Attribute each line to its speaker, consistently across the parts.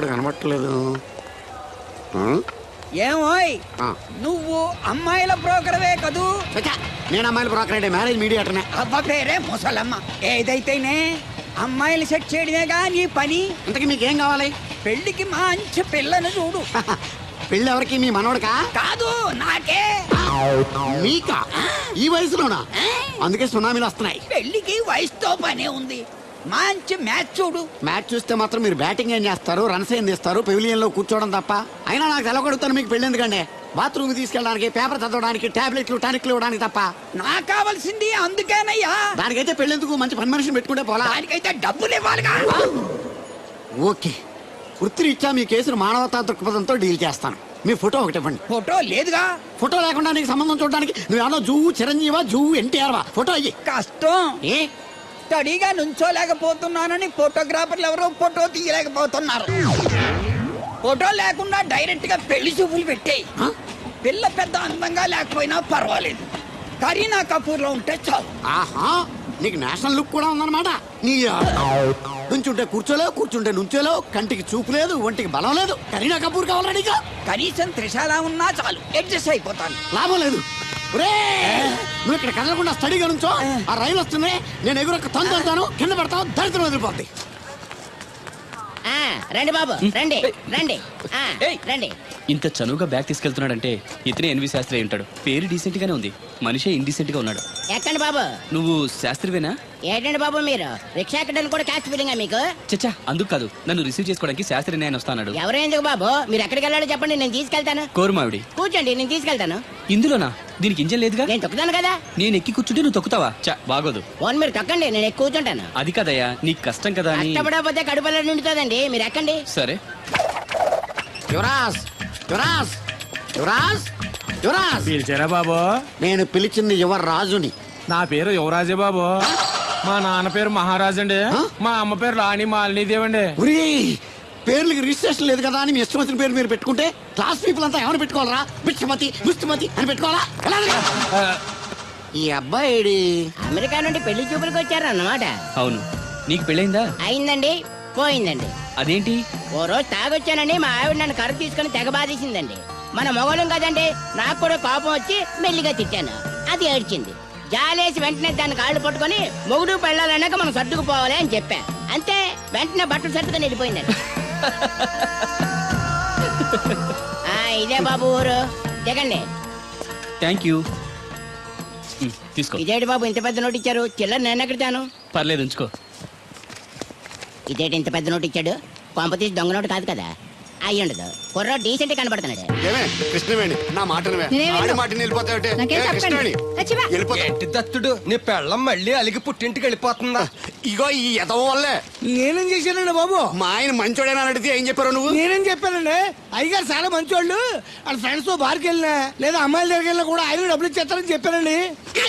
Speaker 1: పిల్లవాడు కనబట్టలేదు.
Speaker 2: ఏమోయ్ నువ్వు అమ్మాయిల బ్రోకర్వే కదూ?
Speaker 1: నేను అమ్మాయిలు బ్రోకర్ మ్యారేజ్ మీడియాటర్నే.
Speaker 2: అవ్వ పేరే ముసలమ్మ ఏదైతేనే అమ్మాయిలు సెట్ చేయడమేగా నీ పని.
Speaker 1: ఇంతకీ మీకేం కావాలి?
Speaker 2: పెళ్ళికి మంచి పిల్లను చూడు.
Speaker 1: పెళ్ళి ఎవరికి మీ మనవడకా
Speaker 2: కాదు నాకే.
Speaker 1: మీకా? ఈ వయసులోనా? అందుకే సునామీలు వస్తున్నాయి.
Speaker 2: పెళ్ళికి వయసుతో పనే ఉంది. మంచి మ్యాచ్ చూడు.
Speaker 1: మ్యాచ్ చూస్తే మాత్రం మీరు బ్యాటింగ్ ఏం చేస్తారు రన్స్ ఏం తీస్తారు పెవిలియన్లో కూర్చోవడం తప్ప. అయినా నాకు తెలవగడుగుతాను మీకు పెళ్ళి ఎందుకండి బాత్రూమ్ తీసుకెళ్ళడానికి పేపర్ చదవడానికి టాబ్లెట్లు టానిక్లు ఇవ్వడానికి తప్ప.
Speaker 2: నాకు కావాల్సింది అందుకేనయ్యా.
Speaker 1: దానికైతే పెళ్ళెందుకు మంచి పని మనిషిని పెట్టుకుంటే పోలా.
Speaker 2: దానికైతే డబ్బులు ఇవ్వాలిగా.
Speaker 1: ఓకే. వృత్తిరీత్యా మీ కేసును మానవతా దృక్పథంతో డీల్ చేస్తాను. మీ ఫోటో ఒకటి ఇవ్వండి.
Speaker 2: ఫోటో లేదుగా.
Speaker 1: ఫోటో లేకుండా నీకు సంబంధం చూడడానికి నువ్వు జూ చిరంజీవా జూ ఎన్టీఆర్ వా ఫోటో అయ్యి
Speaker 2: కష్టం.
Speaker 1: ఏ?
Speaker 2: స్టడీగా నుంచోలేకపోతున్నానని ఫోటోగ్రాఫర్లు ఎవరో ఫోటో తీయలేకపోతున్నారు. ఫోటో లేకుండా డైరెక్ట్గా పెళ్ళి చూపులు పెట్టేయి? పిల్ల పెద్ద అందంగా లేకపోయినా పర్వాలేదు. కరీనా కపూర్లో ఉంటే చాలు.
Speaker 1: ఆహా నీకు నేషనల్ లుక్ కూడా ఉందన్నమాట. నీ నుంచుంటే కూర్చోలేవు కూర్చుంటే నుంచోలేవు. కంటికి చూపు లేదు ఒంటికి బలం లేదు. కరీనా కపూర్ కావాలా నీకు?
Speaker 2: కనీసం త్రిశాల ఉన్నా చాలు. అడ్జస్ట్ అయిపోతాను.
Speaker 1: లాభం లేదు! నువ్వు ఇక్కడ కదలకుండా స్టడీగా నుంచో ఆ. రైలు వస్తుంది. నేను ఎగురొక్క తొందరతాను కింద పడతావు దరిద్రం వదిలిపోద్ది.
Speaker 3: ఆ, రండి బాబు రండి రండి. ఆ, రండి.
Speaker 4: ఇంత చనువుగా బ్యాగ్ తీసుకెళ్తున్నాడంటే ఇతనే ఎన్వి శాస్త్రి అయి ఉంటాడు. పేరు డీసెంట్ గానే ఉంది. మనిషే ఇండీసెంట్గా ఉన్నాడు.
Speaker 3: ఎక్కండి బాబు?
Speaker 4: నువ్వు శాస్త్రివేనా?
Speaker 3: ఏంటండి బాబు మీరు? రిక్షా ఎక్కడానికి కూడా క్యాష్ ఫీలింగా మీకు?
Speaker 4: చచ్చా అందుకు కాదు. నన్ను రిసీవ్ చేసుకోవడానికి శాస్త్రి నేను వస్తాడు
Speaker 3: ఎవరు ఎందుకు బాబు? మీరు ఎక్కడికి వెళ్ళాలో చెప్పండి నేను తీసుకెళ్తాను.
Speaker 4: కోరుమావిడి.
Speaker 3: కూర్చోండి నేను తీసుకెళ్తాను.
Speaker 4: ఇందులోనా? దీనికి ఇంజన్ లేదుగా?
Speaker 3: నేను తొక్కుతాను కదా?
Speaker 4: నేను ఎక్కి కూర్చుంటే నువ్వు తొక్కుతావా? చా బాగోదు.
Speaker 3: ఫోన్ మీరు తొక్కండి నేను ఎక్కి కూర్చుంటాను.
Speaker 4: అది కదయ్యా నీకు కష్టం కదా అని.
Speaker 3: కష్టపడకపోతే కడుపులో నిండుతుందండి. మీరు ఎక్కండి.
Speaker 4: సరే.
Speaker 1: యువరాజ్ యువరాజ్ యువరాజ్ యువరాజ్!
Speaker 5: పిలిచారా బాబు?
Speaker 1: నేను పిలిచింది యువరాజుని.
Speaker 5: నా పేరు యువరాజే బాబు. మా నాన్న పేరు మహారాజ్ అండి? మా అమ్మ పేరు రాణి మాలినీదేవి అండి
Speaker 1: ఉరి పేర్లకి రిజిస్ట్రేషన్ లేదు కదా అని మీ ఇష్టం వచ్చిన పేరు మీరు పెట్టుకుంటే క్లాస్ పీపుల్ అంతా ఏమైనా పెట్టుకోవాలరా? బిచ్చమతి ముస్తుమతి అని పెట్టుకోవాలా? ఎలా అది? ఈ అబ్బాయి
Speaker 3: అమెరికా నుండి పెళ్ళి చూపులకు వచ్చారు అన్నమాట
Speaker 4: అవును. నీకు పెళ్ళైందా?
Speaker 3: అయిందండి. పోయిందండి.
Speaker 4: అదేంటి?
Speaker 3: ఓ రోజు తాగొచ్చానండి. మా ఆవిడ నన్ను కర్ర తీసుకుని తెగ బాధేసిందండి. మన మొగలం కదండి. నాకు కూడా కోపం వచ్చి మెల్లిగా తిట్టాను. అది ఏడ్చింది. జాలేసి వెంటనే దాన్ని కాళ్ళు పట్టుకొని మొగుడు పెళ్ళాలన్నాక మనం సర్దుకుపోవాలి అని చెప్పా. అంతే వెంటనే బట్టలు సర్దుకొని వెళ్ళిపోయిందండి ఆ, ఇదే బాబు ఊరు. దిగండి.
Speaker 4: థ్యాంక్ యూ తీసుకో.
Speaker 3: ఇదేంటి బాబు ఇంత పెద్ద నోటు ఇచ్చారు? చిల్లర నేను ఎక్కడతాను
Speaker 4: పర్లేదు ఉంచుకో.
Speaker 3: ఇదేంటి ఇంత పెద్ద నోటు ఇచ్చాడు? కొంప తీసి దొంగ నోటు కాదు కదా. అయ్యి ఉండదు కుర్ర డీసెంట్ కనబడుతున్నాడు.
Speaker 1: ఏమే? కృష్ణవేణి. నా మాట
Speaker 6: నేనేం
Speaker 1: ఆడి
Speaker 6: వినను.
Speaker 1: మాట వెళ్ళిపోతావుటే
Speaker 6: నాకేం చెప్పండి.
Speaker 1: కృష్ణవేణి?
Speaker 6: అచ్చివా.
Speaker 1: వెళ్ళిపోతా.
Speaker 7: ఏంటి దత్తుడు? నీ పెళ్ళం మళ్ళీ అలిగి పుట్టింటికి వెళ్ళిపోతుందా?
Speaker 1: ఇగో ఈ ఎదవ వల్లే.
Speaker 8: నేనేం చేశానండి బాబు?
Speaker 1: మా ఆయన మంచోడేనా అని అడిగితే ఏం చెప్పారు నువ్వు?
Speaker 8: నేనేం చెప్పానండి? అయ్యగారు చాలా మంచోళ్ళు. వాళ్ళ ఫ్రెండ్స్తో బార్కి వెళ్ళినా లేదా అమ్మాయిల దగ్గరికి వెళ్ళినా కూడా ఆయన డబ్బులు ఇచ్చేస్తారని చెప్పానండి.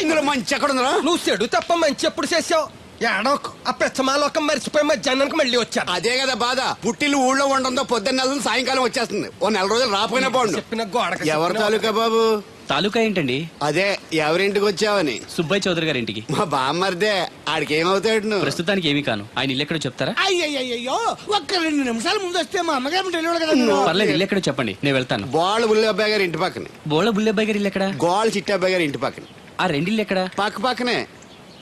Speaker 1: ఇందులో మంచి ఎక్కడ ఉందా
Speaker 7: నువ్వు చెడు తప్ప మంచి ఎప్పుడు చేసావు? ఏడోకు ఆ పెచ్చమాలోకం మర్చిపోయి మధ్యాహ్నానికి మళ్ళీ వచ్చాను
Speaker 1: అదే కదా బాధ. పుట్టిల్లు ఊళ్ళో ఉండడంతో పొద్దున్న నెల సాయంకాలం వచ్చేస్తుంది. ఓ నెల రోజులు రాపోయినా బాగుండు
Speaker 7: చెప్పిన గోడకి
Speaker 1: ఎవరి తాలూకా బాబు?
Speaker 4: తాలూకా ఏంటండి?
Speaker 1: అదే ఎవరింటికి వచ్చావని.
Speaker 4: సుబ్బయ్య చౌదరి గారి ఇంటికి
Speaker 1: మా బామ్మర్దే ఆడికి ఏమవుతాడు నువ్వు
Speaker 4: ప్రస్తుతానికి ఏమీ కాను. ఆయన ఇల్లు ఎక్కడో చెప్తారా?
Speaker 8: అయ్యయ్యో ఒక్క రెండు నిమిషాల ముందు వస్తే మా అమ్మగారు తెలియదు కదా.
Speaker 4: పర్లేదు ఇల్లు ఎక్కడో చెప్పండి. నేను వెళ్తాను.
Speaker 1: బాల్ బుల్లి అబ్బాయి గారి ఇంటి పక్కనే.
Speaker 4: బోళ బుల్లెబ్బాయి గారి ఇల్లు ఎక్కడ?
Speaker 1: గోల్ చిట్టి అబ్బాయి గారి ఇంటి పక్కనే.
Speaker 4: ఆ రెండిల్లు ఎక్కడ?
Speaker 1: పక్క పక్కనే.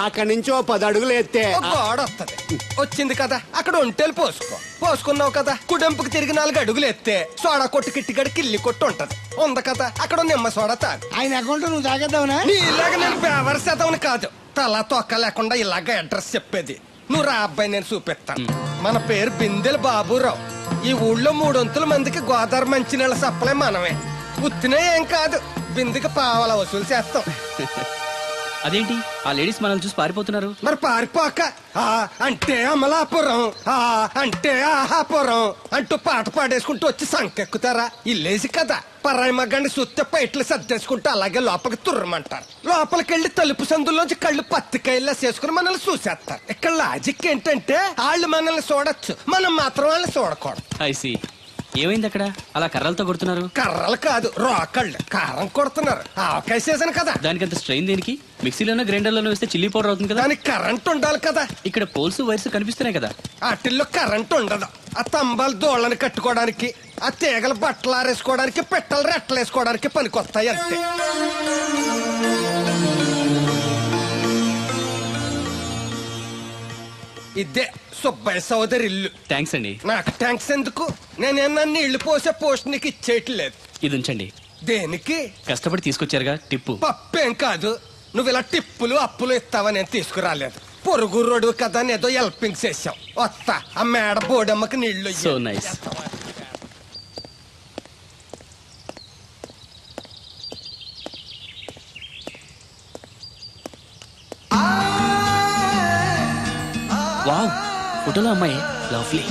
Speaker 1: అక్కడి నుంచి ఓ పది అడుగులు ఎత్తే.
Speaker 7: ఓ గోడ వస్తది వచ్చింది కదా. అక్కడ ఒంటేలు పోసుకో. పోసుకున్నావు కదా. కుడెంపుకి తిరిగి నాలుగు అడుగులు ఎత్తే సోడా కొట్టు కిట్టిగడి కిల్లి కొట్టు ఉంటది. ఉంది కదా. అక్కడ నిమ్మ సోడా తాగు.
Speaker 8: ఆయన అకౌంట్ నువ్వు తాగేద్దావునా?
Speaker 7: నీ ఇలాగ నేను బేవర్ శాతం కాదు. తల తొక్క లేకుండా ఇలాగ అడ్రస్ చెప్పేది. నువ్వు రా అబ్బాయి నేను చూపిస్తాను. మన పేరు బిందెల బాబురావు. ఈ ఊళ్ళో మూడొంతుల మందికి గోదావరి మంచినీళ్ళ సప్లై మనమే. ఉత్తినే ఏం కాదు. బిందెకి పావల వసూలు చేస్తాం.
Speaker 4: అదేంటి? ఆ లేడీస్ మనల్ని చూసి పారిపోతున్నారు.
Speaker 7: మరి పారిపోక. ఆ అంటే అమలాపురం. ఆ అంటే ఆహాపురం అంటూ పాట పాడేసుకుంటూ వచ్చి సంకెక్కుతారా? ఇల్లేసి కదా పరాయి మగాన్ని సుత్తే పైట్లు సర్దేసుకుంటే అలాగే లోపలికి తుర్రమంటారు. లోపలికి వెళ్ళి తలుపు సందులోంచి కళ్ళు పత్తికాయల్లా చేసుకుని మనల్ని చూసేస్తారు. ఇక్కడ లాజిక్ ఏంటంటే వాళ్ళు మనల్ని చూడొచ్చు. మనం మాత్రం వాళ్ళని చూడకూడదు.
Speaker 4: ఐసి ఏమైంది అక్కడ? అలా కర్రలతో కొడుతున్నారు?
Speaker 7: కర్రలు కాదు రోకళ్ళు. కారం కొడుతున్నారు. ఆవకాయ సీజన్ కదా.
Speaker 4: దానికంత స్ట్రెయిన్ దేనికి? మిక్సీలోనో గ్రైండర్లోనో వేస్తే చిల్లీ పౌడర్ అవుతుంది కదా?
Speaker 7: దానికి కరెంట్ ఉండాలి కదా.
Speaker 4: ఇక్కడ పోల్స్ వైర్స్ కనిపిస్తున్నాయి కదా?
Speaker 7: వాటిల్లో కరెంట్ ఉండదు. ఆ తంబాలు దోళ్ళని కట్టుకోవడానికి ఆ తీగలు బట్టలు ఆరేసుకోవడానికి పెట్టలు రెట్టలు వేసుకోవడానికి పనికొస్తాయి అంతే. ఇదే సుబ్బయ్య సోదరి ఇల్లు
Speaker 4: థ్యాంక్స్ అండి.
Speaker 7: నాకు ట్యాంక్స్ ఎందుకు? నేనేమన్నా నీళ్ళు పోసే పోస్ట్ నీకు ఇచ్చేయట్లేదు.
Speaker 4: ఇది ఉంచండి.
Speaker 7: దేనికి?
Speaker 4: కష్టపడి తీసుకొచ్చారుగా టిప్పు.
Speaker 7: పప్పేం కాదు. నువ్వు ఇలా టిప్పులు అప్పులు ఇస్తావని నేను తీసుకురాలేదు. పొరుగు రోడ్డు కదా అని ఏదో హెల్పింగ్ చేసావు వస్తా. ఆ మేడ బోడమ్మకి నీళ్ళు.
Speaker 4: సో నైస్ ఫోటోలో అమ్మాయి lovely.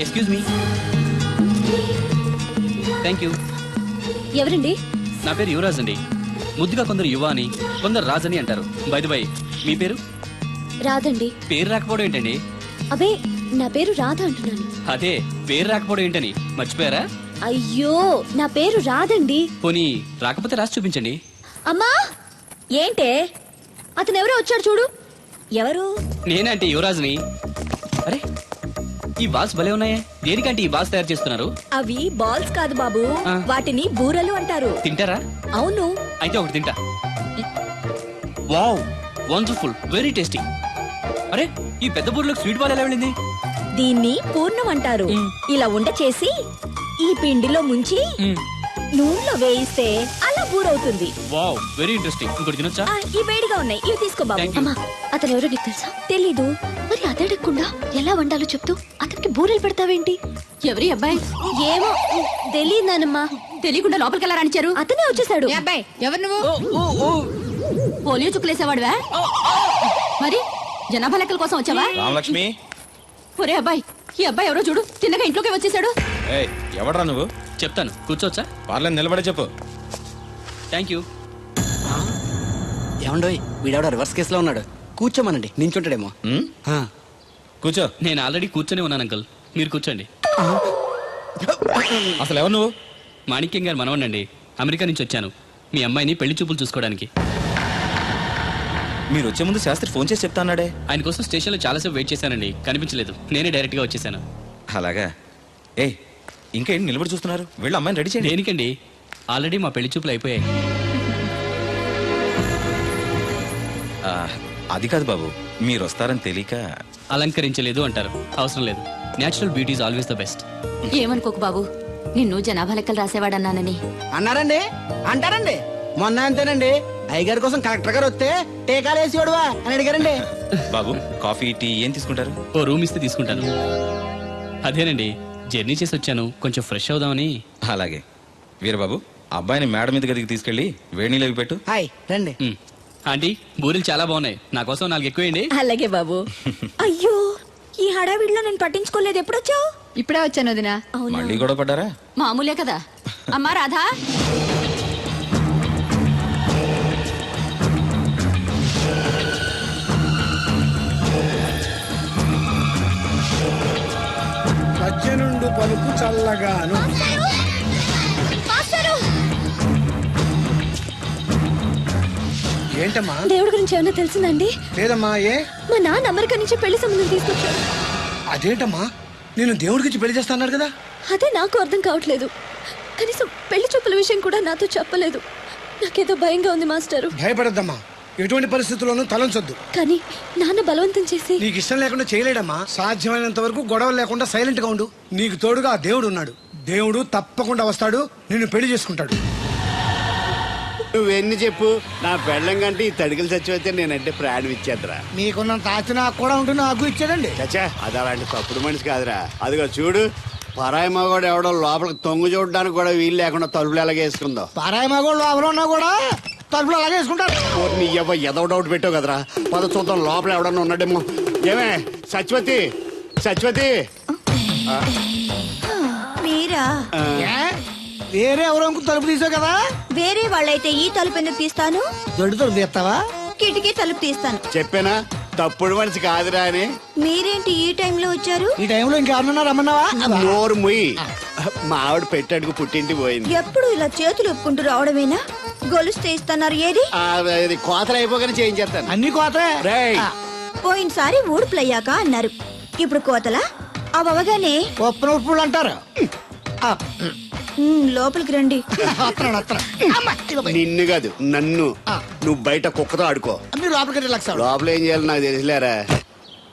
Speaker 4: Excuse me thank you
Speaker 9: ఎవరండి?
Speaker 4: నా పేరు యువరాజ్ అండి. ముద్దుగా కొందరు యువ అని కొందరు రాజ్ అని అంటారు బై బై మీ పేరు?
Speaker 9: రాదండి
Speaker 4: పేరు రాకపోవడం ఏంటండి?
Speaker 9: అబే నా పేరు రాధ అంటున్నాను.
Speaker 4: అదే పేరు రాకపోవడం ఏంటని. మర్చిపోయారా?
Speaker 9: అయ్యో నా పేరు రాదండి.
Speaker 4: పోనీ రాకపోతే రాసి చూపించండి.
Speaker 9: అమ్మా ఏంటే? అతను ఎవరో వచ్చాడు చూడు. ఎవరు?
Speaker 4: నేనంటే యువరాజ్ని. అరే ఈ బాల్స్ భలే ఉన్నాయే. దేనికంటే ఈ బాల్స్ తయారు చేస్తున్నారు?
Speaker 9: అవి బాల్స్ కాదు బాబు
Speaker 4: ఆ.
Speaker 9: వాటిని బూరలు అంటారు.
Speaker 4: తింటారా?
Speaker 9: అవును.
Speaker 4: అయితే ఒకటి తింటా. Wow wonderful very tasty. అరే ఈ పెద్ద బూర్లోకి స్వీట్ బాల్ ఎలా వెళ్ళింది?
Speaker 9: దీన్ని పూర్ణం అంటారు.
Speaker 4: మ్.
Speaker 9: ఇలా ఉండ చేసి ఈ పిండిలో ముంచి. నూనెలో వేయిస్తే అలా బూరవుతుంది.
Speaker 4: వావ్ వెరీ ఇంట్రెస్టింగ్ ఇంకోటి తినొచ్చా?
Speaker 9: ఆ, ఈ వేడిగా ఉన్నాయి. ఇవి తీసుకో బాబు.
Speaker 4: Thank you.
Speaker 9: అమ్మా అతను ఎవరో నీకు తెలుసా? తెలీదు. మరి అదడగకుండా ఎలా వండాలో చెప్తూ అతనికి బూరెలు పెడతావేంటి? ఎవరి అబ్బాయి? ఏమో తెలియదానమ్మా తెలియకుండా లోపలికి ఎలా రాణించారు అతనే వచ్చేసాడు.
Speaker 10: అబ్బాయి ఎవరు నువ్వు? పోలియో చుక్కులేసేవాడువా? మరి జనాభా లెక్కల కోసం వచ్చావా?
Speaker 11: రామలక్ష్మి.
Speaker 10: ఒరే అబ్బాయి ఈ అబ్బాయి ఎవరో చూడు తిన్నగా ఇంట్లోకి వచ్చేసాడు.
Speaker 11: ఏయ్ ఎవడ్రా నువ్వు?
Speaker 4: చెప్తాను. కూర్చోవచ్చా?
Speaker 11: పార్లేదు నిలబడే చెప్పు.
Speaker 4: థ్యాంక్ యూ
Speaker 12: ఏమండోయ్ వీడెవడో రివర్స్ కేసులో ఉన్నాడు. కూర్చోమనండి నించుంటాడేమో. ఆ.
Speaker 11: కూర్చో.
Speaker 4: నేను ఆల్రెడీ కూర్చొని ఉన్నాను అంకుల్ మీరు కూర్చోండి.
Speaker 11: అసలు ఎవరు నువ్వు?
Speaker 4: మాణిక్యం గారు మనవనండి అమెరికా నుంచి వచ్చాను. మీ అమ్మాయిని పెళ్ళి చూపులు చూసుకోవడానికి.
Speaker 11: మీరు వచ్చే ముందు శాస్త్రి ఫోన్ చేసి చెప్తా అన్నాడే.
Speaker 4: ఆయన కోసం స్టేషన్లో చాలాసేపు వెయిట్ చేశానండి. కనిపించలేదు. నేనే డైరెక్ట్గా వచ్చేసాను.
Speaker 11: అలాగా. ఏయ్ ఇంకా ఏంటి నిలబడి చూస్తున్నారు? వీళ్ళు అమ్మాయిని రెడీ చేయండి.
Speaker 4: దేనికండి? ఆల్రెడీ మా పెళ్ళి చూపులు అయిపోయాయి.
Speaker 11: ఆ, అది కాదు బాబు. మీరు వస్తారని తెలియక
Speaker 4: అలంకరించలేదు అంటారు. అవసరం లేదు. Natural beauty is always the best
Speaker 10: ఏమనుకోకు బాబు? నిన్ను జనాభా లెక్కలు రాసేవాడన్నానని.
Speaker 12: అన్నారండి? అంటారండి? మొన్న అంతేనండి. అయ్యగారి కోసం కలెక్టర్ గారు వస్తే టీకాలు వేసి వాడువా అని అడిగారండి.
Speaker 11: బాబు కాఫీ టీ ఏం తీసుకుంటారు?
Speaker 4: ఓ రూమ్ ఇస్తే తీసుకుంటాను. అదేనండి? జర్నీ చేసి వచ్చాను. కొంచెం ఫ్రెష్ అవుదామని.
Speaker 11: అలాగే. వీరబాబు అబ్బాయిని మేడ మీద గదికి తీసుకెళ్ళి అవి పెట్టు.
Speaker 12: హాయ్ రండి.
Speaker 4: ఆంటీ బూరెలు చాలా బాగున్నాయి. నా కోసం నాలుగు ఎక్కువేయండి.
Speaker 9: అలాగే బాబు. అయ్యో ఈ హడావిడిలో నేను పట్టించుకోలేదు. ఎప్పుడొచ్చావు?
Speaker 10: ఇప్పుడే వచ్చాను వదినా.
Speaker 9: అవునా?
Speaker 11: మళ్ళీ గొడవ పడ్డారా?
Speaker 10: మామూలే కదా. అమ్మా రాధా.
Speaker 8: పలుకు చల్లగాను ఏంటమ్మా?
Speaker 9: దేవుడి గురించి ఏమైనా తెలిసిందండి?
Speaker 8: లేదమ్మా ఏ?
Speaker 9: మా నాన్న అమెరికా నుంచి పెళ్ళి సంబంధం తీసుకొచ్చాడు.
Speaker 8: అదేంటమ్మా? నేను దేవుడికి పెళ్ళి చేస్తాన్నాడు కదా?
Speaker 9: అదే నాకు అర్థం కావట్లేదు. కనీసం పెళ్ళి చూపుల విషయం కూడా నాతో చెప్పలేదు. నాకేదో భయంగా ఉంది మాస్టరు.
Speaker 8: భయపడద్దమ్మా. ఎటువంటి పరిస్థితుల్లోనూ తలంచొద్దు.
Speaker 9: కానీ నాన్న బలవంతం చేసి
Speaker 8: నీకు ఇష్టం లేకుండా చేయలేడమ్మా. సాధ్యమైనంత వరకు గొడవలు లేకుండా సైలెంట్గా ఉండు. నీకు తోడుగా ఆ దేవుడు ఉన్నాడు. దేవుడు తప్పకుండా వస్తాడు. నిన్ను పెళ్ళి చేసుకుంటాడు.
Speaker 1: నువ్వెన్ని చెప్పు? నా పెళ్ళం కంటే ఈ తడికలు చచ్చిపోతే నేనంటే ప్రాణం ఇచ్చేద్దరా.
Speaker 8: మీకున్నంత ఆస్తి నాకు కూడా ఉంటుంది నాకు ఇచ్చాడండి
Speaker 1: చచ్చా అది అలాంటి తప్పుడు మనిషి కాదురా. అదిగో చూడు పరాయి మగవాడు ఎవడో లోపలికి తొంగు చూడడానికి కూడా వీలు లేకుండా తలుపులు ఎలాగేసుకుందో.
Speaker 8: పారాయి మగోళ్ళు లోపల ఉన్నా కూడా
Speaker 13: తలుపులు అలాగే వేసుకుంటారు.
Speaker 14: నీ ఎవ ఎదో డౌట్ పెట్టావు కదరా? పద చూద్దాం లోపల ఎవడన్నా ఉన్నాడేమో. ఏమే సత్యవతి సత్యవతి.
Speaker 9: మీరా?
Speaker 13: ఏ? వేరే ఎవరో ఇంకో తలుపు తీసావు కదా?
Speaker 9: వేరే వాళ్ళైతే ఈ తలుపు ఎందుకు తీస్తాను?
Speaker 13: దొడ్డు తలుపు తీస్తావా?
Speaker 9: కిటికీ తలుపు తీస్తాను.
Speaker 14: చెప్పానా? తప్పుడు మనిషి కాదురా అని.
Speaker 9: మీరేంటి ఈ టైంలో వచ్చారు?
Speaker 13: ఈ టైంలో ఇంకెవరన్నా రమ్మన్నావా?
Speaker 14: నోరు ముయ్యి మా ఆవిడ పెట్టాడుకు పుట్టింటి పోయింది.
Speaker 9: ఎప్పుడు ఇలా చేతులు ఒప్పుకుంటూ రావడమేనా? గొలుస్తే ఇస్తున్నారు ఏది?
Speaker 14: కోతలు అయిపోగానే చేయించేస్తాను.
Speaker 13: అన్ని కోతే
Speaker 14: రేయ్.
Speaker 9: పోయినసారి ఊడుపులయ్యాక అన్నారు. ఇప్పుడు కోతలా? అవగానే
Speaker 13: ఉప్పున ఉప్పులు అంటారు. ఆ,
Speaker 9: లోపలికి రండి.
Speaker 14: నిన్ను కాదు నన్ను. నువ్వు బయట కుక్కతో ఆడుకో.
Speaker 13: లోపలికి.
Speaker 14: లోపల ఏం చేయాలి నాకు తెలిసిలేరా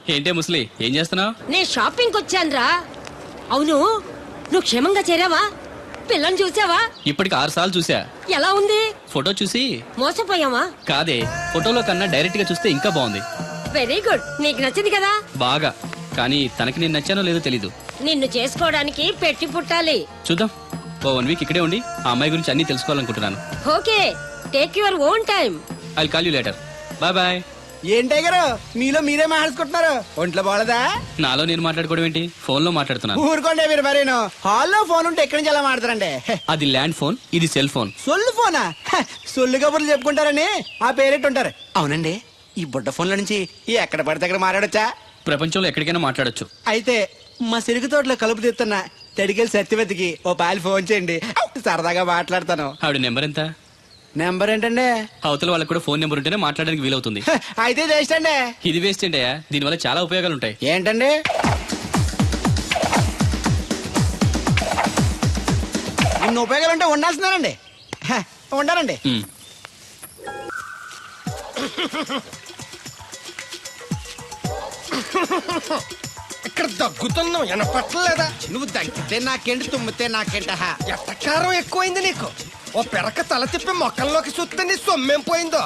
Speaker 4: ఏంటే ముసలి ఏం చేస్తున్నావు?
Speaker 10: నేను షాపింగ్ వచ్చానురా. అవును నువ్వు క్షేమంగా చేరావా? పిల్లని చూసావా?
Speaker 4: ఇప్పటికి ఆరు సార్లు చూసా.
Speaker 10: ఎలా ఉంది?
Speaker 4: ఫోటో చూసి
Speaker 10: మోసపోయావా?
Speaker 4: కాదే ఫోటోలో కన్నా డైరెక్ట్గా చూస్తే ఇంకా బాగుంది.
Speaker 10: వెరీ గుడ్ నీకు నచ్చింది కదా?
Speaker 4: బాగా. కానీ తనకి నేను నచ్చానో లేదో తెలీదు.
Speaker 10: నిన్ను చేసుకోవడానికి పెట్టి పుట్టాలి.
Speaker 4: చూద్దాం. ఓ వన్ వీక్ ఇక్కడే ఉండి ఆ అమ్మాయి గురించి అన్ని తెలుసుకోవాలనుకుంటున్నాను.
Speaker 10: Okay. Take your own time
Speaker 4: I call you later bye bye
Speaker 8: ఏంటే గారు మీలో మీరే మాట్లాడుకుంటున్నారు. ఒంట్లో బాగలదా?
Speaker 4: నాలో నేను మాట్లాడుకోవడం ఏంటి? ఫోన్లో మాట్లాడుతున్నాను.
Speaker 8: ఊరుకోండి మీరు మరేను. హాల్లో ఫోన్ ఉంటే ఎక్కడి నుంచి ఎలా మాడతారండి హె,
Speaker 4: అది ల్యాండ్ ఫోన్ ఇది సెల్ ఫోన్.
Speaker 8: సొల్లు ఫోనా? సొల్లు కబుర్లు చెప్పుకుంటారని ఆ పేరెట్టు ఉంటారు అవునండి ఈ బుడ్డ ఫోన్ల నుంచి ఎక్కడ పడితే అక్కడ మాట్లాడొచ్చా?
Speaker 4: ప్రపంచంలో ఎక్కడికైనా మాట్లాడొచ్చు.
Speaker 8: అయితే మా సిరుగు తోటలో కలుపు తీస్తున్న తడికెళ్ళి సత్యవతికి ఓ పాలు ఫోన్ చేయండి. సరదాగా మాట్లాడతాను.
Speaker 4: ఆవిడ నెంబర్ ఎంత?
Speaker 8: నెంబర్ ఏంటండి?
Speaker 4: అవతల వాళ్ళకి కూడా ఫోన్ నెంబర్ ఉంటేనే మాట్లాడడానికి వీలవుతుంది.
Speaker 8: అయితే చేస్తండి
Speaker 4: ఇది వేస్ట్ ఏంటయ్యా దీనివల్ల చాలా ఉపయోగాలు ఉంటాయి
Speaker 8: ఏంటండి? ఇన్ని ఉపయోగాలు ఉంటే ఉండాల్సిందేనండి. హె, ఉండాలండి.
Speaker 7: ఇక్కడ దగ్గుతున్నావు వినపట్టలేదా
Speaker 8: నువ్వు తగ్గితే నాకేంటి తుమ్మితే నాకేంట
Speaker 7: ఎట్టకారం ఎక్కువైంది నీకు? ఓ పెరక తల తిప్పి మొక్కల్లోకి చూస్తే నీ సొమ్మేం పోయిందో?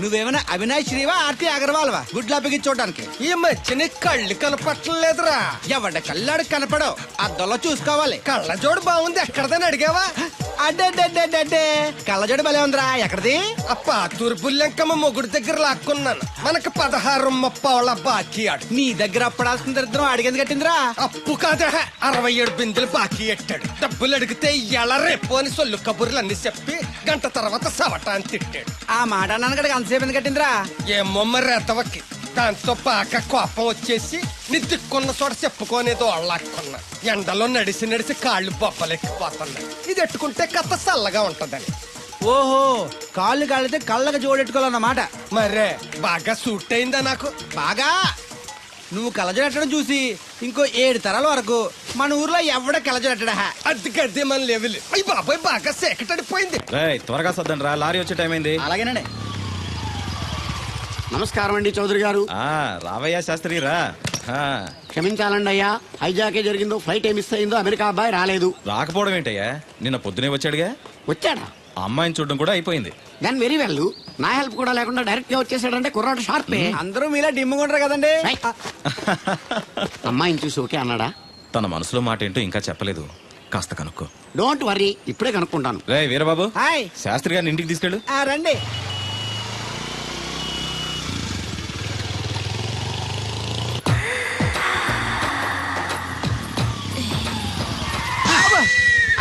Speaker 8: నువ్వేమైనా అవినాష్ శ్రీవా ఆర్తి అగర్వాల్వా? గుడ్లా చూడడానికి.
Speaker 7: ఈ మధ్య నీ కళ్ళు కనపట్టలేదురా
Speaker 8: ఎవడ కళ్ళాడు కనపడవు. అద్దంలో చూసుకోవాలి.
Speaker 7: కళ్ళజోడు బాగుంది ఎక్కడదని అడిగావా?
Speaker 8: అడ్డే కళ్ళజోడు భలే ఉందిరా ఎక్కడిది?
Speaker 7: ఆ పాతూరు బుల్లెంకమ్మ మొగుడు దగ్గర లాక్కున్నాను. మనకు పదహారు ముప్పావుల బాకీ ఆడు.
Speaker 8: నీ దగ్గర అప్పడాల్సిన దరిద్రం అడిగేది కట్టిందిరా?
Speaker 7: అప్పు కాదా అరవై ఏడు బిందెలు బాకీ ఎట్టాడు. డబ్బులు అడిగితే ఎల రేపు అని సొల్లు కబుర్లు అన్ని చెప్పి గంట తర్వాత సవటాన్ని తిట్టాడు.
Speaker 8: ఆ మాట అన్నాను అంతసేపు ఎందుకు కట్టిందిరా?
Speaker 7: ఏమో మరి రెతవకి దాంతో బాగా కోపం వచ్చేసి నీ దిక్కున్న చోట చెప్పుకోనేదో వాళ్ళకున్నా ఎండలో నడిసి నడిసి కాళ్ళు బొబ్బలెక్కిపోతున్నాయి. ఇది ఎట్టుకుంటే కథ చల్లగా ఉంటదని.
Speaker 8: ఓహో కాళ్ళు కాళ్ళైతే కళ్ళకు జోడెట్టుకోవాలన్నమాట.
Speaker 7: మరే బాగా సూట్ అయిందా నాకు?
Speaker 8: బాగా. నువ్వు కళ్ళజోడెట్టడం చూసి ఇంకో ఏడు తరాల వరకు మన ఊర్లో ఎవడ కళ్ళజోడెట్టడా
Speaker 7: అది గడ్డి మన లెవెల్. అయ్యి బాబాయ్ బాగా సేకటడిపోయింది.
Speaker 11: రేయ్ త్వరగా సర్దండి రా. లారీ వచ్చే టైం అయింది.
Speaker 8: అలాగేనండి.
Speaker 1: నమస్కారం అండి చౌదరి గారు.
Speaker 11: ఆ, రావయ్యా శాస్త్రి రా. ఆ,
Speaker 1: క్షమించాలండి అయ్యా. హైజాకే జరిగిందో ఫ్లైట్ ఏమి మిస్ అయిందో అమెరికా అబ్బాయి రాలేదు.
Speaker 11: రాకపోవడం ఏంటయ్యా? నిన్న పొద్దునే వచ్చాడుగా?
Speaker 1: వచ్చాడా?
Speaker 11: ఆ అమ్మాయిని చూడడం కూడా అయిపోయింది.
Speaker 1: దాని వెరీ వెల్ నా హెల్ప్ కూడా లేకుండా డైరెక్ట్గా వచ్చేసాడంటే కుర్రాడు షార్పే.
Speaker 8: అందరూ మీలా డిమ్ముకుంటారు కదండి.
Speaker 1: అమ్మాయిని చూసి ఓకే అన్నాడా?
Speaker 11: తన మనసులో మాట ఏంటో ఇంకా చెప్పలేదు. కాస్త కనుక్కో.
Speaker 1: డోంట్ వరీ ఇప్పుడే కనుక్కుంటాను.
Speaker 11: రే వీరబాబు.
Speaker 8: హాయ్
Speaker 11: శాస్త్రి గారిని ఇంటికి తీసుకెళ్ళు.
Speaker 8: ఆ, రండి.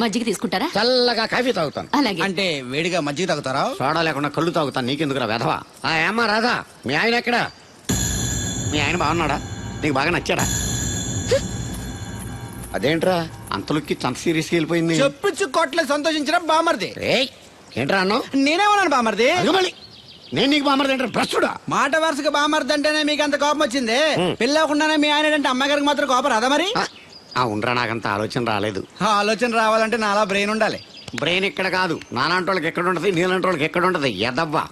Speaker 10: మజ్జిగ తీసుకుంటారా?
Speaker 1: చల్లగా కాఫీ తాగుతాను.
Speaker 10: అలాగే.
Speaker 8: అంటే వేడిగా మజ్జిగ తాగుతారా?
Speaker 1: సోడా లేకుండా కళ్ళు తాగుతాను. నీకెందుకురా వెధవా? ఆ ఏమ్మా రాధా మీ ఆయన ఎక్కడా? మీ ఆయన బాగున్నాడా? నీకు బాగా నచ్చాడా? అదేంట్రా? అంతలోకి అంత సీరియస్కి వెళ్ళిపోయింది
Speaker 8: చెప్పుచ్చు కొట్ల సంతోషించిన బామర్ది.
Speaker 1: ఏయ్ ఏంట్రా అన్నావు?
Speaker 8: నేనేమన్నాను బామర్ది?
Speaker 1: అదిగో మళ్ళీ. నేను నీకు బామరది ఏంట్రా భ్రష్టుడా?
Speaker 8: మాట వరుసగా బామర్ది అంటేనే మీకు అంత కోపం వచ్చింది? పిల్లకుండానే మీ ఆయన అంటే అమ్మగారికి మాత్రం కోపం రాదా మరి?
Speaker 1: ఆ, ఆ ఉండరా నాకంత ఆలోచన రాలేదు.
Speaker 8: ఆ ఆలోచన రావాలంటే నాలా బ్రెయిన్ ఉండాలి.
Speaker 1: బ్రెయిన్ ఇక్కడ కాదు నాలాంటి వాళ్ళకి ఎక్కడ ఉంటది నీలాంటి వాళ్ళకి ఎక్కడ ఉంటది ఎదవ్వా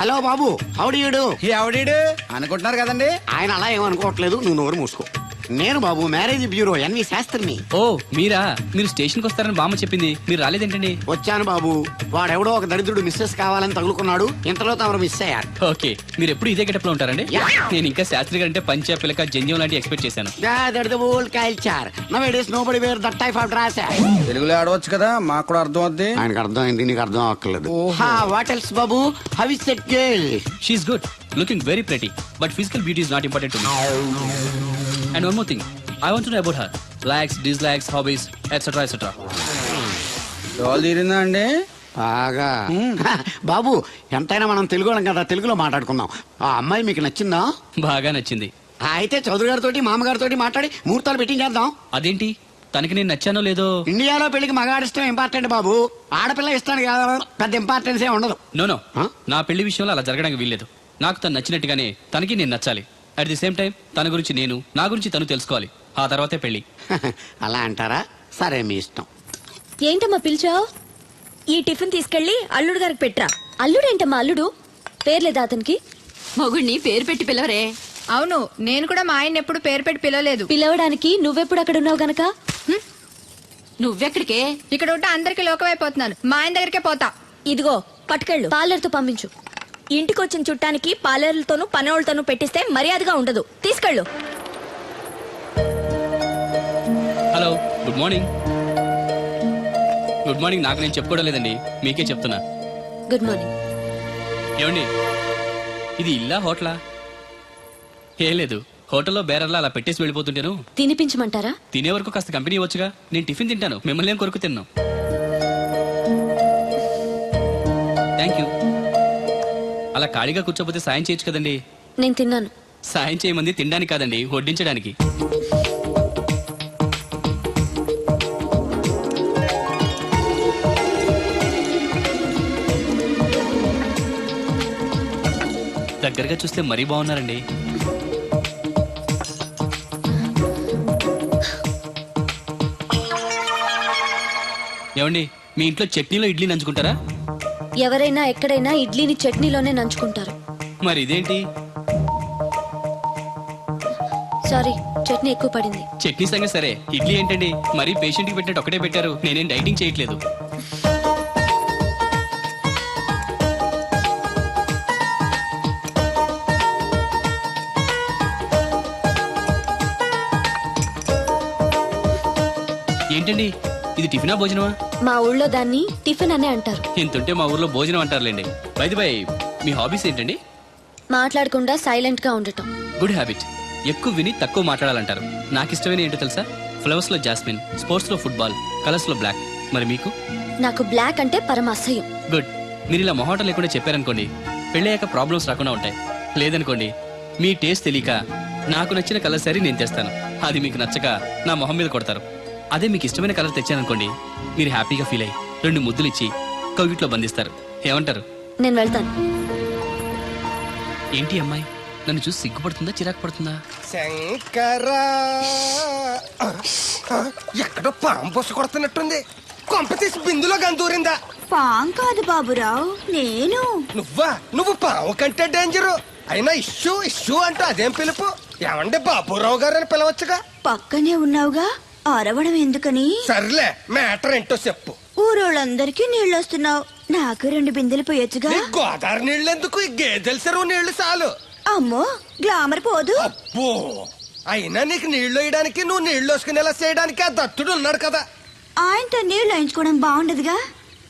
Speaker 1: హలో బాబు హౌడీయుడు
Speaker 8: ఎవడీడు అనుకుంటున్నారు కదండి?
Speaker 1: ఆయన అలా ఏమనుకోవట్లేదు నువ్వు నోరు మూసుకో. నేను Babu marriage bureau N V శాస్త్రిని.
Speaker 4: ఓ మీరా? మీరు స్టేషన్కి వస్తారని బామ్మ చెప్పింది. మీరు రాలేదేంటండి
Speaker 1: వచ్చాను బాబు. వాడెవడో ఒక దరిద్రుడు మిస్సెస్ కావాలని తగులుకున్నాడు. ఇంతలో తమరు మిస్ అయ్యారు.
Speaker 4: ఓకే మీరు ఎప్పుడు ఇదే గెటప్లో ఉంటారండి. నేను ఇంకా శాస్త్రి గారు అంటే పంచ పిలక జంజం లాంటి ఎక్స్పెక్ట్ చేశాను.
Speaker 8: తెలుగులో ఆడవచ్చు కదా మాకు కూడా అర్థం అవుద్ది
Speaker 1: ఆయనకు అర్థమైంది నీకు అర్థం అవ్వట్లేదు what else Babu? How is that girl
Speaker 4: she is good looking very pretty but physical beauty is not important to me and one more thing I want to know about her likes dislikes hobbies etcetera etcetera
Speaker 8: Dol తీరిందా అండి?
Speaker 1: బాగా. బాబు ఎంతైనా మనం తెలుగు వాళ్ళం కదా తెలుగులో మాట్లాడుకుందాం. ఆ అమ్మాయి మీకు నచ్చిందా?
Speaker 4: బాగా నచ్చింది.
Speaker 1: అయితే చౌదరి గారితో మామగారితో మాట్లాడి ముహూర్తాలు పెట్టించేద్దాం
Speaker 4: అదేంటి? తనకి నేను నచ్చానో లేదో?
Speaker 1: ఇండియాలో పెళ్ళికి మగాడిష్టం ఇంపార్టెంట్ బాబు. ఆడపిల్ల ఇస్తాను కదా పెద్ద ఇంపార్టెన్స్ ఏ ఉండదు.
Speaker 4: No no? నా పెళ్ళి విషయంలో అలా జరగడానికి వీల్లేదు. నాకు తను నచ్చినట్టుగానే తనకి నేను నచ్చాలి. అట్ ది సేమ్ టైం తన గురించి నేను నా గురించి తను తెలుసుకోవాలి. ఆ తర్వాతే పెళ్ళి
Speaker 1: అలా అంటారా? సరే మీ ఇష్టం.
Speaker 9: ఏంటమ్మా పిలిచావు? ఈ టిఫిన్ తీసుకెళ్ళి అల్లుడు గారికి పెట్టరా? అల్లుడేంటమ్మా అల్లుడు? పేర్లేదా అతనికి?
Speaker 10: మొగుడిని పేరు పెట్టి పిలవరే.
Speaker 15: అవును నేను కూడా మా ఆయన ఎప్పుడు పేరు పెట్టి పిలవలేదు.
Speaker 9: పిలవడానికి నువ్వెప్పుడు అక్కడ ఉన్నావు గనక?
Speaker 10: నువ్వెక్కడికే?
Speaker 15: ఇక్కడ ఉంటే అందరికి లోకమైపోతున్నాను. మా ఆయన దగ్గరికే పోతా.
Speaker 9: ఇదిగో పట్టుకెళ్ళు. పార్లర్తో పంపించు. ఇంటికి వచ్చిన చుట్టానికి పార్లర్లతోనూ పనోళ్ళతోనూ పెట్టిస్తే మర్యాదగా ఉండదు. తీసుకెళ్ళు.
Speaker 4: Hello good morning. Good morning నాకు నేను చెప్పుకోవడం లేదండి. మీకే చెప్తున్నా.
Speaker 9: Good morning.
Speaker 4: ఏమండి? ఇది ఇల్లా హోటలా? ఏం లేదు. హోటల్లో బేరర్లా అలా పెట్టేసి వెళ్ళిపోతుంటాను.
Speaker 9: తినిపించమంటారా?
Speaker 4: తినే వరకు కాస్త కంపెనీ ఇవ్వచ్చుగా. నేను టిఫిన్ తింటాను. మిమ్మల్ని ఏం కొరకు తిన్నాను థ్యాంక్ యూ. అలా ఖాళీగా కూర్చోపోతే సాయం చేయొచ్చు కదండి.
Speaker 9: నేను తిన్నాను.
Speaker 4: సాయం చేయమంది తినడానికి కాదండి వడ్డించడానికి. దగ్గరగా చూస్తే మరీ బాగున్నారండి. ఏమండి మీ ఇంట్లో చట్నీలో ఇడ్లీ నంచుకుంటారా?
Speaker 9: ఎవరైనా ఎక్కడైనా ఇడ్లీని చట్నీలోనే నంచుకుంటారు.
Speaker 4: మరి ఇదేంటి?
Speaker 9: సారీ చట్నీ ఎక్కువ పడింది.
Speaker 4: చట్నీ సంగతి సరే. ఇడ్లీ ఏంటండి? మరీ పేషెంట్కి పెట్టినట్టు ఒకటే పెట్టారు. నేనేం డైటింగ్ చేయట్లేదు. ఏంటండి? ఇది టిఫినా భోజనమా?
Speaker 9: మా ఊళ్ళో దాన్ని టిఫిన్ అనే అంటారు.
Speaker 4: ఇంతుంటే మా ఊర్లో భోజనం అంటారులేండి. బైది బై మీ హాబీస్ ఏంటండి?
Speaker 9: మాట్లాడకుండా సైలెంట్గా ఉండటం.
Speaker 4: గుడ్ హ్యాబిట్ ఎక్కువ విని తక్కువ మాట్లాడాలంటారు. నాకు ఇష్టమైన ఏంటో తెలుసా? ఫ్లవర్స్లో జాస్మిన్ స్పోర్ట్స్లో ఫుట్బాల్ కలర్స్లో బ్లాక్ మరి మీకు?
Speaker 9: నాకు బ్లాక్ అంటే పరమ అసహ్యం.
Speaker 4: గుడ్ మీరు ఇలా మొహాటం లేకుండా చెప్పారనుకోండి పెళ్ళయ్యాక ప్రాబ్లమ్స్ రాకుండా ఉంటాయి. లేదనుకోండి మీ టేస్ట్ తెలియక నాకు నచ్చిన కలర్ సరే నేను తెస్తాను. అది మీకు నచ్చక నా మొహం మీద కొడతారు. అదే మీకు ఇష్టమైన కలర్ తెచ్చాననుకోండి మీరు హ్యాపీగా ఫీల్ అయ్యి రెండు ముద్దులు ఇచ్చి కవిట్లో బంధిస్తారు. ఏమంటారు?
Speaker 9: నేను వెళ్తాను.
Speaker 4: ఏంటి అమ్మాయి? నన్ను చూసి సిగ్గుపడుతుందా చిరాకు పడుతుందా?
Speaker 7: శంకరా! ఎక్కడో పాము బొస్స కొడుతున్నట్టుంది. కొంప తీసి బిందులో గందూరిందా
Speaker 15: పాం కాదు బాబురావు నేను.
Speaker 7: నువ్వా? నువ్వు పాము కంటే డేంజరు అయినా ఇష్యూ ఇష్యూ అంటూ అదేం పిలుపు? ఏమండి బాబురావు గారు అని పిలవచ్చుగా?
Speaker 15: పక్కనే ఉన్నావుగా? అరవడం ఎందుకని?
Speaker 7: సర్లే మ్యాటర్ ఏంటో చెప్పు.
Speaker 15: ఊరోళ్ళందరికీ నీళ్ళు వస్తున్నావు నాకు రెండు బిందెలు పోయొచ్చుగా?
Speaker 7: గోదావరి నీళ్ళు ఎందుకు గేదెల చెరువు నీళ్ళు చాలు.
Speaker 15: అమ్మో గ్లామర్ పోదు.
Speaker 7: అబ్బో అయినా నీకు నీళ్ళు వేయడానికి నువ్వు నీళ్ళు వేసుకునేలా చేయడానికి ఆ దత్తుడు ఉన్నాడు కదా.
Speaker 15: ఆయనతో నీళ్ళు వేయించుకోవడం బాగుండదుగా?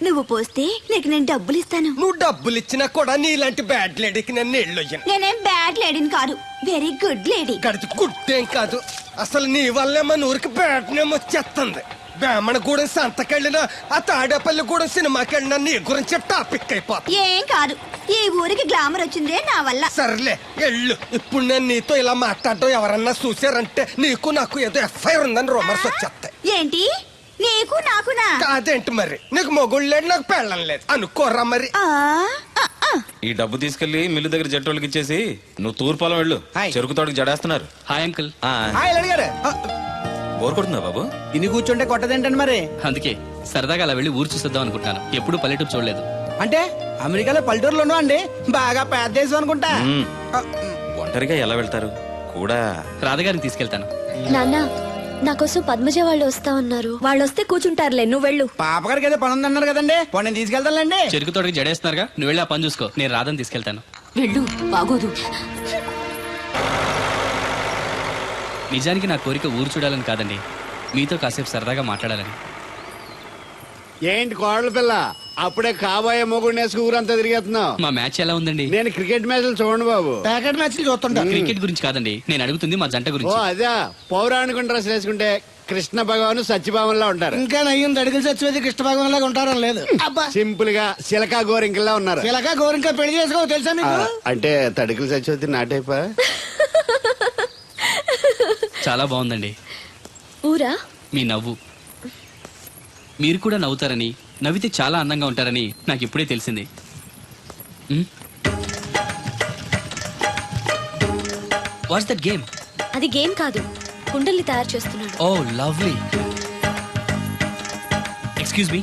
Speaker 15: నువ్వు పోస్తే నీకు నేను డబ్బులు ఇస్తాను
Speaker 7: నువ్వు డబ్బులు ఇచ్చినా కూడా నీలాంటి బ్యాడ్ లేడీకి నేను నీళ్ళు
Speaker 15: నేనేం బ్యాడ్ లేడీని కాదు. వెరీ గుడ్ లేడీ
Speaker 7: గడిచి గుడ్డేం కాదు. అసలు నీ వల్లే మన ఊరికి బ్యాడ్ నేమ్ వచ్చేస్తుంది బ్రాహ్మణగూడెం సంతకెళ్ళినా ఆ తాడేపల్లిగూడెం సినిమాకి వెళ్ళినా నీ గురించి టాపిక్ అయిపోతుంది.
Speaker 15: ఏం కాదు. ఈ ఊరికి గ్లామర్ వచ్చిందే నా వల్ల.
Speaker 7: సర్లే ఎళ్ళు. ఇప్పుడు నేను నీతో ఇలా మాట్లాడడం ఎవరన్నా చూసారంటే నీకు నాకు ఏదో ఎఫ్ఐఆర్ ఉందని రూమర్స్ వచ్చేస్తాయి
Speaker 15: ఏంటి? నీకు నాకునా?
Speaker 7: కాదేంటి మరి? నీకు మొగుడు లేడు నాకు పెళ్ళం లేదు. అనుకోరా మరి.
Speaker 15: ఆ, ఆ, ఆ.
Speaker 11: ఈ డబ్బు తీసుకెళ్ళి మిల్లు దగ్గర జట్టోళ్ళకి ఇచ్చేసి నువ్వు తూర్పాలం వెళ్ళు.
Speaker 8: హాయ్.
Speaker 11: చెరుకు తోటకి జడేస్తున్నారు.
Speaker 4: Hi uncle.
Speaker 11: ఆ,
Speaker 8: హాయ్ లడి గారు. ఆ,
Speaker 11: బోర్ కొడుతుందా బాబు?
Speaker 8: ఇన్ని కూర్చుంటే కొట్టదేంటండి మరి?
Speaker 4: అందుకే సరదాగా అలా వెళ్ళి ఊరు చూసేద్దాం అనుకుంటాను ఎప్పుడు పల్లెటూరు చూడలేదు.
Speaker 8: అంటే అమెరికాలో పల్లెటూరులోనూ అండి? బాగా పెద్ద దేశం అనుకుంటా.
Speaker 11: మ్మ్.
Speaker 8: ఆ,
Speaker 11: ఒంటరిగా ఎలా వెళ్తారు? కూడా
Speaker 4: రాధగారిని తీసుకెళ్తాను.
Speaker 9: నాన్న నా కోసం పద్మజ వాళ్ళు వస్తా ఉన్నారు. వాళ్ళు వస్తే కూర్చుంటారులే నువ్వు వెళ్ళు.
Speaker 8: పాప గారికి ఏదో పని ఉందన్నారు కదండి. పోనీ తీసుకెళ్తానులేండి.
Speaker 4: చెరుకు తోటకి జడేస్తున్నారుగా. నువ్వు వెళ్ళి ఆ పని చూసుకో. నేను రాధని తీసుకెళ్తాను.
Speaker 10: వెళ్ళు బాగోదు.
Speaker 4: నిజానికి నా కోరిక ఊరు చూడాలని కాదండి. మీతో కాసేపు సరదాగా మాట్లాడాలని.
Speaker 14: ఏంటి కోడల పిల్ల? అప్పుడే కాబోయే మొగుడు నేసుకు ఊరంతా తిరిగేస్తున్నావు.
Speaker 4: మా మ్యాచ్ ఎలా ఉందండి?
Speaker 14: నేను క్రికెట్ మ్యాచ్లు చూడండి బాబు.
Speaker 1: ప్యాకెట్ మ్యాచ్ చూస్తుంటా
Speaker 4: క్రికెట్ గురించి కాదండి. నేను అడుగుతుంది మా జంట
Speaker 14: ఓ
Speaker 4: గురించి
Speaker 14: అదే. పౌరాణిక డ్రెస్ వేసుకుంటే కృష్ణ భగవాన్ సత్యభావంలా ఉంటారు.
Speaker 1: ఇంకా నయ్యం అడిగిన చచ్చిపోతే కృష్ణ భాగం లాగా ఉంటారని లేదు. అబ్బా.
Speaker 14: సింపుల్గా సిలకా గోరింకల్లా ఉన్నారు.
Speaker 1: ఇలాగా గోరింకా పెళ్ళి చేసుకో తెలుసా
Speaker 14: ఆ,
Speaker 1: మీకు?
Speaker 14: అంటే తడికలు సచ్చిపోతే నాటైపా?
Speaker 4: చాలా బాగుందండి.
Speaker 9: ఊరా?
Speaker 4: మీ నవ్వు. మీరు కూడా నవ్వుతారని నవ్వితే చాలా అందంగా ఉంటారని నాకు ఇప్పుడే తెలిసింది. వాట్స్ దట్ గేమ్
Speaker 9: అది గేమ్ కాదు. కుండల్ని తయారు చేస్తున్నాడు.
Speaker 4: ఓ లవ్లీ ఎక్స్క్యూజ్ మీ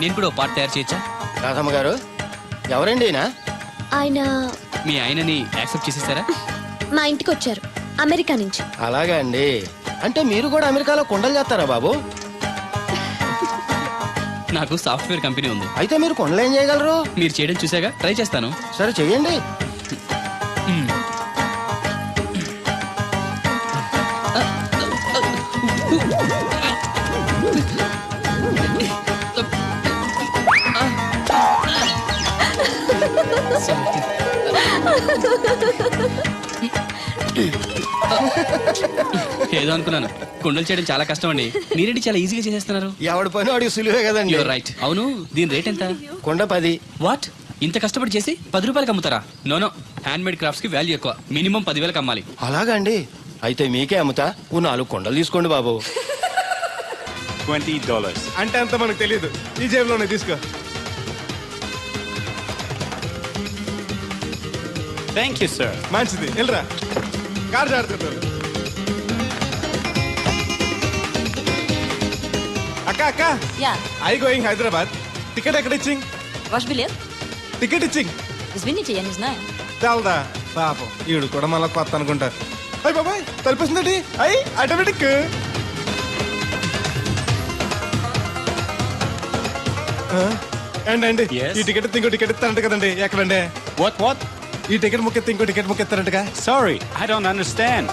Speaker 4: నేను కూడా పార్ట్ తయారు చేయొచ్చా?
Speaker 7: రాధమ్మ గారు ఎవరండి ఈయన?
Speaker 9: ఆయన
Speaker 4: మీ ఆయనని యాక్సెప్ట్ చేసేసారా
Speaker 9: మా ఇంటికి వచ్చారు అమెరికా నుంచి.
Speaker 7: అలాగా అండి. అంటే మీరు కూడా అమెరికాలో కొండలు చేస్తారా బాబు?
Speaker 4: నాకు సాఫ్ట్వేర్ కంపెనీ ఉంది.
Speaker 7: అయితే మీరు కొండలు ఏం చేయగలరు?
Speaker 4: మీరు చేయడం చూసాగా ట్రై చేస్తాను.
Speaker 7: సరే చెయ్యండి.
Speaker 4: ఏదో అనుకున్నాను. కుండలు చేయడం చాలా కష్టం అండి మీరేంటి చాలా ఈజీగా చేసేస్తున్నారు?
Speaker 7: ఎవడి పని వాడికి సులువే కదండి.
Speaker 4: రైట్ అవును దీని రేట్ ఎంత?
Speaker 7: కొండ పది.
Speaker 4: వాట్ ఇంత కష్టపడి చేసి పది రూపాయలకి అమ్ముతారా? నోనో హ్యాండ్ మేడ్ క్రాఫ్ట్స్కి వాల్యూ ఎక్కువ. మినిమం పదివేలకు అమ్మాలి.
Speaker 7: అలాగా అండి. అయితే మీకే అమ్ముతా. ఓ నాలుగు కొండలు తీసుకోండి బాబు.
Speaker 16: అంటే అంత మనకు తెలియదు ఈ జేబులోనే తీసుకో.
Speaker 11: థ్యాంక్ యూ సార్
Speaker 16: మంచిది. వెళ్ళరా. కార్ జాడుతున్నారు అక్క అక్క.
Speaker 10: Yeah.
Speaker 16: I going Hyderabad ticket ఎక్కడ ఇచ్చింగ్?
Speaker 10: వాష్ బిలియర్
Speaker 16: టికెట్ ఇచ్చింగ్.
Speaker 10: ఇస్ నైన్
Speaker 16: చాలదా పాపం. ఈడు కూడా మళ్ళీ కొత్త అనుకుంటారు. అయ్యి బాబాయ్ తలిపేసిందండి అయ్యి ఆటోమేటిక్ అండి అండి ఈ టికెట్ ఇంకో టికెట్ ఇస్తారంట కదండి. ఎక్కడండి?
Speaker 11: వాట్ వాట్
Speaker 16: ఈ టికెట్ ముక్కెత్తి ఇంకో టికెట్ ముక్కెత్తారంటగా
Speaker 11: సారీ ఐ డోంట్ అండర్స్టాండ్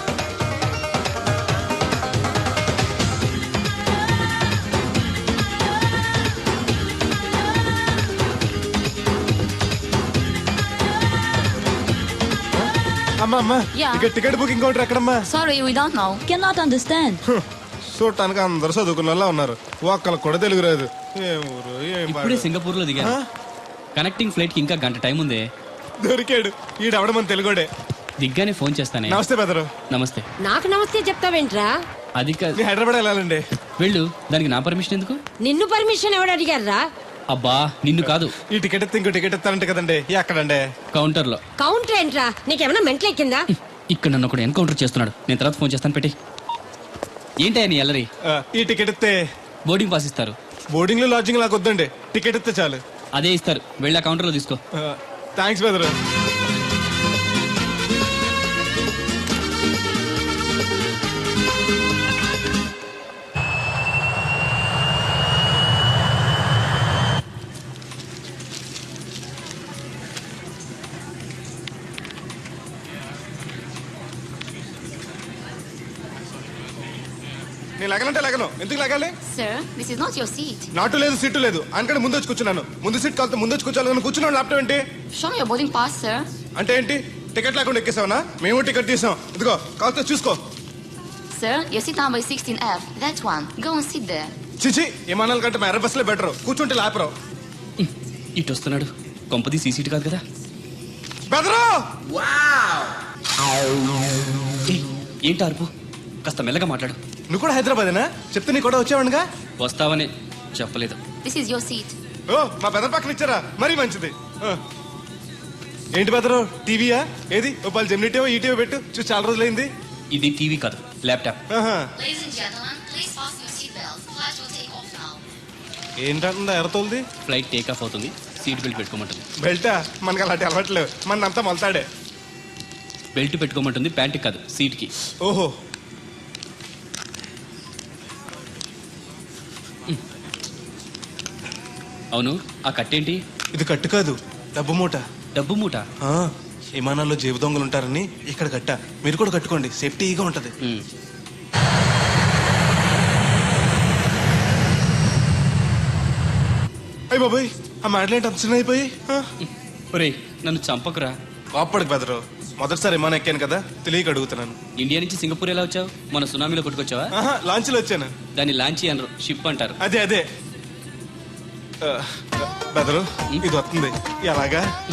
Speaker 16: అమ్మా అమ్మా
Speaker 10: Yeah.
Speaker 16: టికెట్ బుకింగ్ కౌంటర్ ఎక్కడమ్మా?
Speaker 10: Sorry we don't know can not understand
Speaker 16: చూడటానికి అందరు చదువుకున్న వాళ్ళ ఉన్నారు. ఒక్కళ్ళకి కూడా తెలుగు రాదు. ఏం ఊరు ఏం
Speaker 4: ఇప్పుడే
Speaker 16: పాడు.
Speaker 4: సింగపూర్లో దిగాను కనెక్టింగ్ ఫ్లైట్కి ఇంకా గంట టైం ఉంది.
Speaker 16: దొరికాడు. ఈడవడ మన తెలుగుడే.
Speaker 4: దిగ్గానే ఫోన్ చేస్తానే.
Speaker 16: నమస్తే బెదరు
Speaker 4: నమస్తే.
Speaker 10: నాకు నమస్తే చెప్తావేంట్రా?
Speaker 4: అది కాదు
Speaker 16: మీ హైదరాబాద్ వెళ్ళాలండి?
Speaker 4: వెళ్ళు. దానికి నా పర్మిషన్ ఎందుకు?
Speaker 10: నిన్ను పర్మిషన్ ఎవడు అడిగారా
Speaker 4: అబ్బా నిన్ను కాదు.
Speaker 16: ఈ టికెట్ ఎత్తే ఇంకో టికెట్ ఇస్తారంట కదండి. ఎక్కడండి
Speaker 4: కౌంటర్లో
Speaker 10: కౌంటర్ ఏంట్రా? నీకేమైనా మెంట్లెక్కిందా
Speaker 4: ఇక్కడ నన్ను ఒకడు ఎన్కౌంటర్ చేస్తున్నాడు. నేను తర్వాత ఫోన్ చేస్తాను పెట్టి. ఏంటయ్యా నీ అల్లరి?
Speaker 16: ఆ, ఈ టికెట్ ఇస్తే
Speaker 4: బోర్డింగ్ పాస్ ఇస్తారు.
Speaker 16: బోర్డింగ్లో లాడ్జింగ్ నాకు వద్దండి టికెట్ ఇస్తే చాలు.
Speaker 4: అదే ఇస్తారు. వెళ్ళి ఆ కౌంటర్లో తీసుకో
Speaker 16: థ్యాంక్స్ బెదరు ఎందుకు లగాలి?
Speaker 9: Sir, this is not your seat.
Speaker 16: నాటు లేదు సీటు లేదు. అందుకని ముందు వచ్చి కూర్చున్నాను. ముందు సీట్ కాలితే ముందు వచ్చి కూర్చోాలి కానీ కూర్చున్నాను ల్యాప్టాప్ ఏంటి?
Speaker 9: Show me your boarding pass, sir.
Speaker 16: అంటే ఏంటి? టికెట్ లేకుండా ఎక్కేసావనా? మేము టికెట్ తీసాం. ఇదిగో కాలితే చూసుకో.
Speaker 9: Sir, your seat number is 16F. That one. Go and sit there.
Speaker 16: చిచి విమానాల కంటే మా ఎర్ర బస్సులే బెటర్ కూర్చుంటే లాపరావు
Speaker 4: ఇటు వస్తున్నాడు. కొంపది సీసీటీ కాదు కదా?
Speaker 16: బెదరు!
Speaker 4: ఏంటి అరుపు? కాస్త మెల్లగా మాట్లాడు.
Speaker 16: నువ్వు కూడా హైదరాబాదేనా? చెప్తే నీ కూడా వచ్చావనుగా
Speaker 4: వస్తావని చెప్పలేదు.
Speaker 9: This is your seat.
Speaker 16: ఓ మా బెదర్ పక్కన ఇచ్చారా? మరీ మంచిది. ఆ. ఏంటి బెదరు టీవీయా? ఏది? ఓ పలు జెమినిటీవో ఈటీవో పెట్టు. చూసి చాలా రోజులైంది.
Speaker 4: ఇది టీవీ కాదు ల్యాప్టాప్.
Speaker 16: ఆహా.
Speaker 9: Ladies and gentlemen, please fasten your seatbelts. Flight will take off now.
Speaker 16: ఏంటంటుందా ఎర్రతోల్ది
Speaker 4: ఫ్లైట్ టేక్ ఆఫ్ అవుతుంది. సీట్ బెల్ట్ పెట్టుకోమంటుంది.
Speaker 16: బెల్టా? మనకి అలాంటి అలవాట్లేవు మన అంతా మొలతాడే.
Speaker 4: బెల్ట్ పెట్టుకోమంటుంది ప్యాంట్ కాదు సీట్కి
Speaker 16: ఓహో.
Speaker 4: అవును. ఆ కట్టేంటి?
Speaker 16: ఇది కట్టు కాదు డబ్బు మూట.
Speaker 4: డబ్బు మూట?
Speaker 16: ఆ, విమానాల్లో జేబు దొంగలు ఉంటారని ఇక్కడ కట్ట. మీరు కూడా కట్టుకోండి సేఫ్టీగా ఉంటది.
Speaker 4: ఉమ్.
Speaker 16: అయ్యి బాబాయ్ ఆ మాటలేంటి అంత చిన్న అయిపోయి
Speaker 4: ఒరేయ్ నన్ను చంపకురా.
Speaker 16: కోప్పడికి బెదరు మొదటిసారి విమానం ఎక్కాను కదా తెలియక అడుగుతున్నాను.
Speaker 4: ఇండియా నుంచి సింగపూర్ ఎలా వచ్చావు? మన సునామీలో కొట్టుకొచ్చావా?
Speaker 16: ఆహా లాంచ్లో వచ్చాను.
Speaker 4: దాన్ని లాంచీ అనరు షిప్ అంటారు.
Speaker 16: అదే అదే. బెదరు ఇది వస్తుంది. ఎలాగా?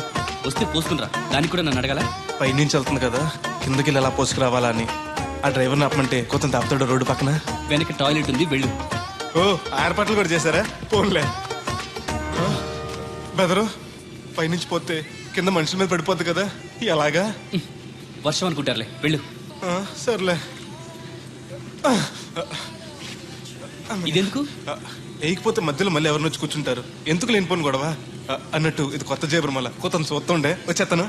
Speaker 4: వస్తే పోసుకునిరా. దానికి కూడా నన్ను అడగాల?
Speaker 16: పైనుంచి వెళ్తుంది కదా. కిందకి వెళ్ళి ఎలా పోసుకురావాలా అని. ఆ డ్రైవర్ని ఆపమంటే కొత్త తాపుతాడు రోడ్డు పక్కన.
Speaker 4: వెనక టాయిలెట్ ఉంది వెళ్ళు.
Speaker 16: ఓ ఏర్పాట్లు కూడా చేశారా? పోన్లే. బెదరు పైనుంచి పోతే కింద మనుషుల మీద పడిపోద్ది కదా. ఎలాగా?
Speaker 4: వర్షం అనుకుంటారులే వెళ్ళు.
Speaker 16: సర్లే.
Speaker 4: ఇదెందుకు?
Speaker 16: వేయకపోతే మధ్యలో మళ్ళీ ఎవరినొచ్చి కూర్చుంటారు. ఎందుకు లేనిపోను గొడవ? అన్నట్టు ఇది కొత్త జేబురు మళ్ళా కొత్త చూస్తుండే వచ్చేస్తాను